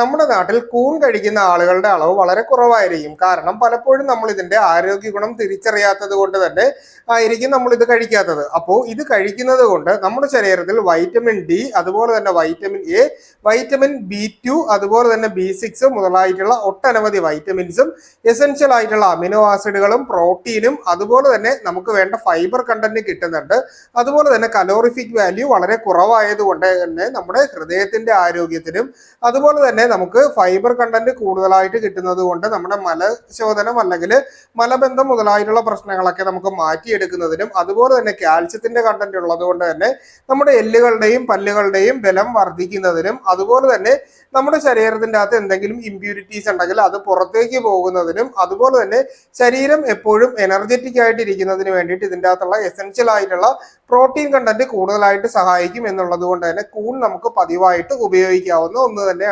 നമ്മുടെ നാട്ടിൽ കൂൺ കഴിക്കുന്ന ആളുകളുടെ അളവ് വളരെ കുറവായിരിക്കും. കാരണം പലപ്പോഴും നമ്മൾ ഇതിന്റെ ആരോഗ്യ ഗുണം തിരിച്ചറിയാത്തത് കൊണ്ട് തന്നെ ആയിരിക്കും നമ്മൾ ഇത് കഴിക്കാത്തത്. അപ്പോൾ ഇത് കഴിക്കുന്നത് കൊണ്ട് നമ്മുടെ ശരീരത്തിൽ വൈറ്റമിൻ ഡി അതുപോലെ തന്നെ vitamin A vitamin B two അതുപോലെ തന്നെ ബി സിക്സ് മുതലായിട്ടുള്ള ഒട്ടനവധി വൈറ്റമിൻസും എസെൻഷ്യൽ ആയിട്ടുള്ള അമിനോ ആസിഡുകളും പ്രോട്ടീനും അതുപോലെ തന്നെ നമുക്ക് വേണ്ട ഫൈബർ കണ്ടന്റ് കിട്ടുന്നുണ്ട്. അതുപോലെ തന്നെ കലോറിഫിക് വാല്യൂ വളരെ കുറവായതുകൊണ്ട് തന്നെ നമ്മുടെ ഹൃദയത്തിന്റെ ആരോഗ്യത്തിനും അതുപോലെ തന്നെ നമുക്ക് ഫൈബർ കണ്ടന്റ് കൂടുതലായിട്ട് കിട്ടുന്നത് കൊണ്ട് നമ്മുടെ മലശോധനം അല്ലെങ്കിൽ മലബന്ധം മുതലായിട്ടുള്ള പ്രശ്നങ്ങളൊക്കെ നമുക്ക് മാറ്റിയെടുക്കുന്നതിനും അതുപോലെ തന്നെ കാൽസ്യത്തിന്റെ കണ്ടന്റ് ഉള്ളത് കൊണ്ട് തന്നെ നമ്മുടെ എല്ലുകളുടെയും പല്ലുകളുടെയും ബലം വർദ്ധിക്കുന്നതിനും അതുപോലെ തന്നെ നമ്മുടെ ശരീരത്തിന്റെ അകത്ത് എന്തെങ്കിലും ഇമ്പ്യൂരിറ്റീസ് ഉണ്ടെങ്കിൽ അത് പുറത്തേക്ക് പോകുന്നതിനും അതുപോലെ തന്നെ ശരീരം എപ്പോഴും എനർജറ്റിക് ആയിട്ട് ഇരിക്കുന്നതിന് വേണ്ടിയിട്ട് ഇതിന്റെ അകത്തുള്ള എസെൻഷ്യൽ ആയിട്ടുള്ള പ്രോട്ടീൻ കണ്ടന്റ് കൂടുതലായിട്ട് സഹായിക്കും എന്നുള്ളത് കൊണ്ട് തന്നെ കൂൺ നമുക്ക് പതിവായിട്ട് ഉപയോഗിക്കാവുന്ന ഒന്ന് തന്നെയാണ്.